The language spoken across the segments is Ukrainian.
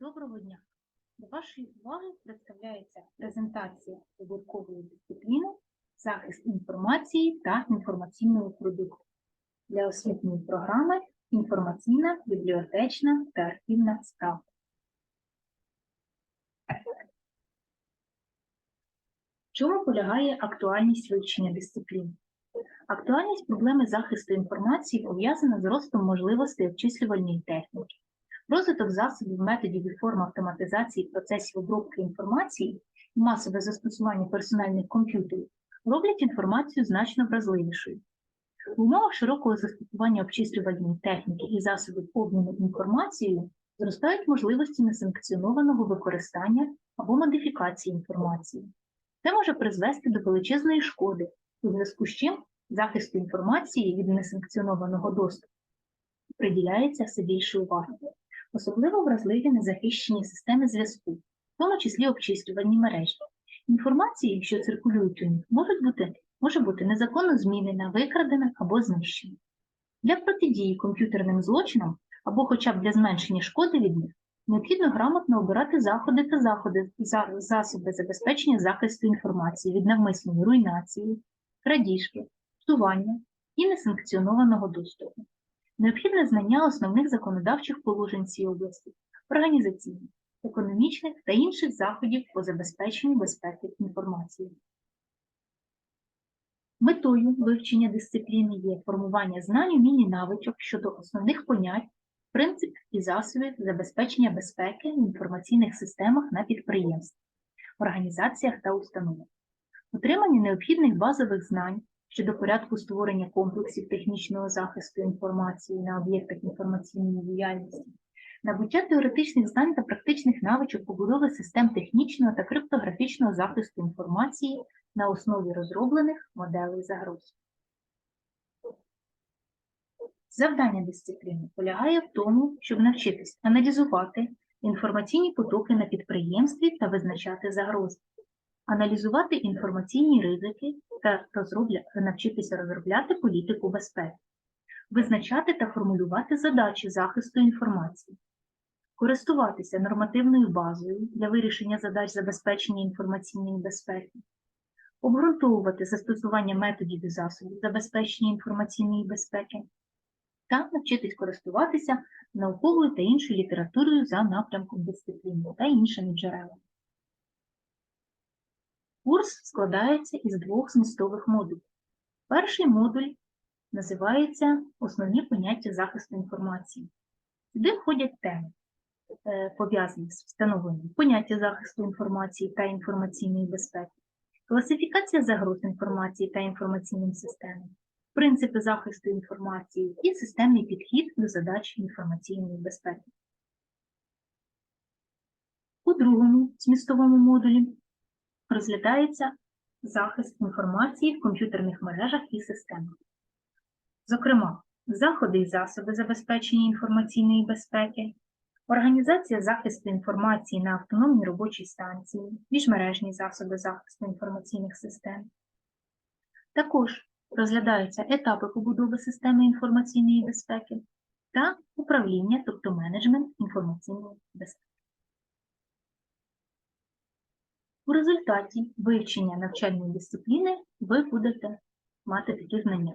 Доброго дня! До вашої уваги представляється презентація вибіркової дисципліни захист інформації та інформаційного продукту для освітньої програми інформаційна, бібліотечна та архівна справа. В чому полягає актуальність вивчення дисципліни? Актуальність проблеми захисту інформації пов'язана з ростом можливостей обчислювальної техніки. Розвиток засобів, методів і форм автоматизації процесів обробки інформації і масове застосування персональних комп'ютерів роблять інформацію значно вразливішою. В умовах широкого застосування обчислювальної техніки і засобів обміну інформацією зростають можливості несанкціонованого використання або модифікації інформації. Це може призвести до величезної шкоди, у зв'язку з чим захисту інформації від несанкціонованого доступу приділяється все більше уваги. Особливо вразливі незахищені системи зв'язку, в тому числі обчислювальні мережі. Інформації, що циркулюють у них, можуть бути, може бути незаконно змінена, викрадена або знищена. Для протидії комп'ютерним злочинам або хоча б для зменшення шкоди від них необхідно грамотно обирати заходи та заходи, за- засоби забезпечення захисту інформації від навмисної руйнації, крадіжки, псування і несанкціонованого доступу. Необхідне знання основних законодавчих положень цієї області, організаційних, економічних та інших заходів по забезпеченню безпеки інформації. Метою вивчення дисципліни є формування знань, умінь і навичок щодо основних понять, принципів і засобів забезпечення безпеки в інформаційних системах на підприємствах, організаціях та установах, отримання необхідних базових знань щодо порядку створення комплексів технічного захисту інформації на об'єктах інформаційної діяльності, набуття теоретичних знань та практичних навичок побудови систем технічного та криптографічного захисту інформації на основі розроблених моделей загроз. Завдання дисципліни полягає в тому, щоб навчитись аналізувати інформаційні потоки на підприємстві та визначати загрози, аналізувати інформаційні ризики та розробля... навчитися розробляти політику безпеки, визначати та формулювати задачі захисту інформації, користуватися нормативною базою для вирішення задач забезпечення інформаційної безпеки, обґрунтовувати застосування методів і засобів забезпечення інформаційної безпеки та навчитись користуватися науковою та іншою літературою за напрямком дисципліни та іншими джерелами. Курс складається із двох змістових модулів. Перший модуль називається Основні поняття захисту інформації. Сюди входять теми, е, пов'язані з встановленням поняття захисту інформації та інформаційної безпеки, класифікація загроз інформації та інформаційним системам, принципи захисту інформації і системний підхід до задач інформаційної безпеки. У другому змістовому модулі розглядається захист інформації в комп'ютерних мережах і системах. Зокрема, заходи і засоби забезпечення інформаційної безпеки, організація захисту інформації на автономній робочій станції, міжмережні засоби захисту інформаційних систем. Також розглядаються етапи побудови системи інформаційної безпеки та управління, тобто менеджмент інформаційної безпеки. У результаті вивчення навчальної дисципліни ви будете мати такі знання.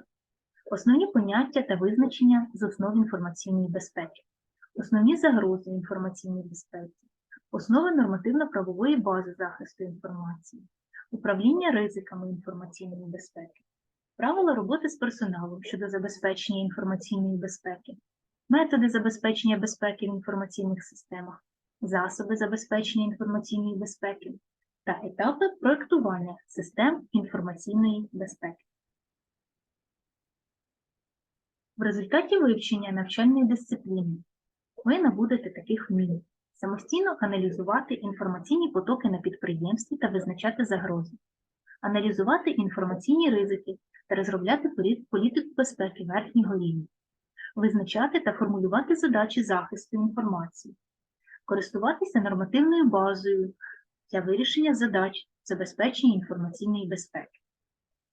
Основні поняття та визначення з основ інформаційної безпеки, основні загрози інформаційної безпеки, основи нормативно-правової бази захисту інформації, управління ризиками інформаційної безпеки, правила роботи з персоналом щодо забезпечення інформаційної безпеки, методи забезпечення безпеки в інформаційних системах, засоби забезпечення інформаційної безпеки та етапи проектування систем інформаційної безпеки. В результаті вивчення навчальної дисципліни ви набудете таких вмінь самостійно аналізувати інформаційні потоки на підприємстві та визначати загрози, аналізувати інформаційні ризики та розробляти політику безпеки верхнього рівня, визначати та формулювати задачі захисту інформації, користуватися нормативною базою для вирішення задач забезпечення інформаційної безпеки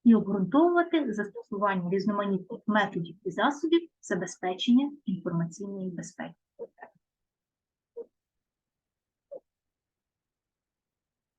і обґрунтовувати застосування різноманітних методів і засобів забезпечення інформаційної безпеки.